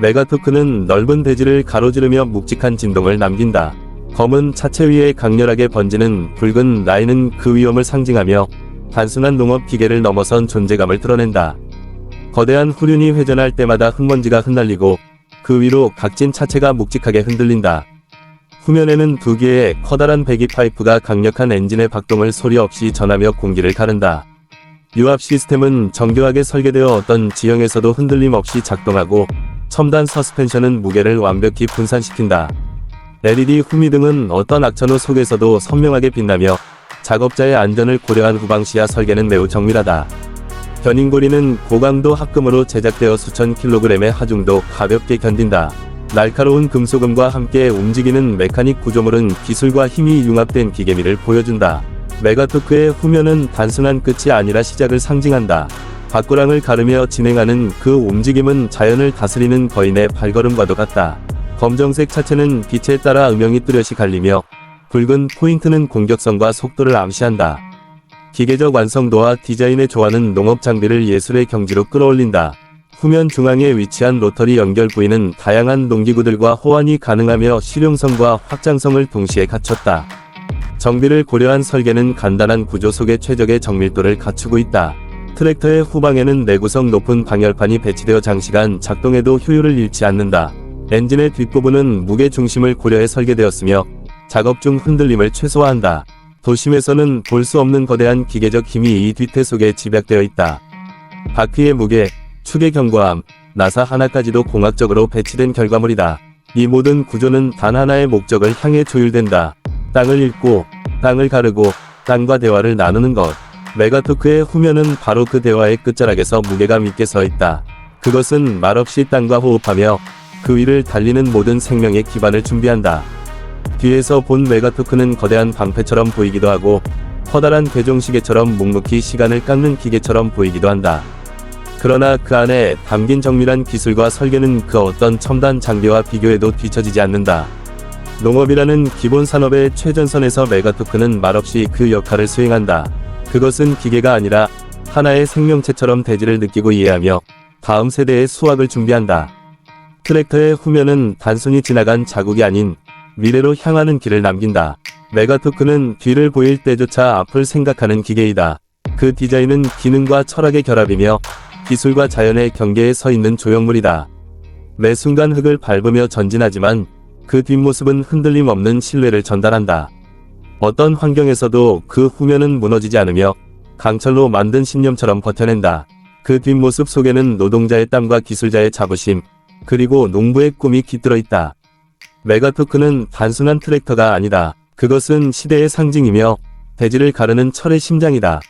메가토크는 넓은 대지를 가로지르며 묵직한 진동을 남긴다. 검은 차체 위에 강렬하게 번지는 붉은 라인은 그 위험을 상징하며 단순한 농업 기계를 넘어선 존재감을 드러낸다. 거대한 후륜이 회전할 때마다 흙먼지가 흩날리고 그 위로 각진 차체가 묵직하게 흔들린다. 후면에는 두 개의 커다란 배기 파이프가 강력한 엔진의 박동을 소리 없이 전하며 공기를 가른다. 유압 시스템은 정교하게 설계되어 어떤 지형에서도 흔들림 없이 작동하고 첨단 서스펜션은 무게를 완벽히 분산시킨다. LED 후미등은 어떤 악천후 속에서도 선명하게 빛나며 작업자의 안전을 고려한 후방시야 설계는 매우 정밀하다. 견인고리는 고강도 합금으로 제작되어 수천 킬로그램의 하중도 가볍게 견딘다. 날카로운 금속음과 함께 움직이는 메카닉 구조물은 기술과 힘이 융합된 기계미를 보여준다. 메가토크의 후면은 단순한 끝이 아니라 시작을 상징한다. 바꾸랑을 가르며 진행하는 그 움직임은 자연을 다스리는 거인의 발걸음과도 같다. 검정색 차체는 빛에 따라 음영이 뚜렷이 갈리며 붉은 포인트는 공격성과 속도를 암시한다. 기계적 완성도와 디자인의 조화는 농업 장비를 예술의 경지로 끌어올린다. 후면 중앙에 위치한 로터리 연결 부위는 다양한 농기구들과 호환이 가능하며 실용성과 확장성을 동시에 갖췄다. 정비를 고려한 설계는 간단한 구조 속에 최적의 정밀도를 갖추고 있다. 트랙터의 후방에는 내구성 높은 방열판이 배치되어 장시간 작동해도 효율을 잃지 않는다. 엔진의 뒷부분은 무게 중심을 고려해 설계되었으며 작업 중 흔들림을 최소화한다. 도심에서는 볼 수 없는 거대한 기계적 힘이 이 뒤태 속에 집약되어 있다. 바퀴의 무게, 축의 견고함, 나사 하나까지도 공학적으로 배치된 결과물이다. 이 모든 구조는 단 하나의 목적을 향해 조율된다. 땅을 읽고, 땅을 가르고, 땅과 대화를 나누는 것. 메가토크의 후면은 바로 그 대화의 끝자락에서 무게감 있게 서 있다. 그것은 말없이 땅과 호흡하며 그 위를 달리는 모든 생명의 기반을 준비한다. 뒤에서 본 메가토크는 거대한 방패처럼 보이기도 하고 커다란 괴종시계처럼 묵묵히 시간을 깎는 기계처럼 보이기도 한다. 그러나 그 안에 담긴 정밀한 기술과 설계는 그 어떤 첨단 장비와 비교해도 뒤처지지 않는다. 농업이라는 기본 산업의 최전선에서 메가토크는 말없이 그 역할을 수행한다. 그것은 기계가 아니라 하나의 생명체처럼 대지를 느끼고 이해하며 다음 세대의 수확을 준비한다. 트랙터의 후면은 단순히 지나간 자국이 아닌 미래로 향하는 길을 남긴다. 메가토크는 뒤를 보일 때조차 앞을 생각하는 기계이다. 그 디자인은 기능과 철학의 결합이며 기술과 자연의 경계에 서 있는 조형물이다. 매 순간 흙을 밟으며 전진하지만 그 뒷모습은 흔들림 없는 신뢰를 전달한다. 어떤 환경에서도 그 후면은 무너지지 않으며 강철로 만든 신념처럼 버텨낸다. 그 뒷모습 속에는 노동자의 땀과 기술자의 자부심, 그리고 농부의 꿈이 깃들어 있다. 메가토크는 단순한 트랙터가 아니다. 그것은 시대의 상징이며 대지를 가르는 철의 심장이다.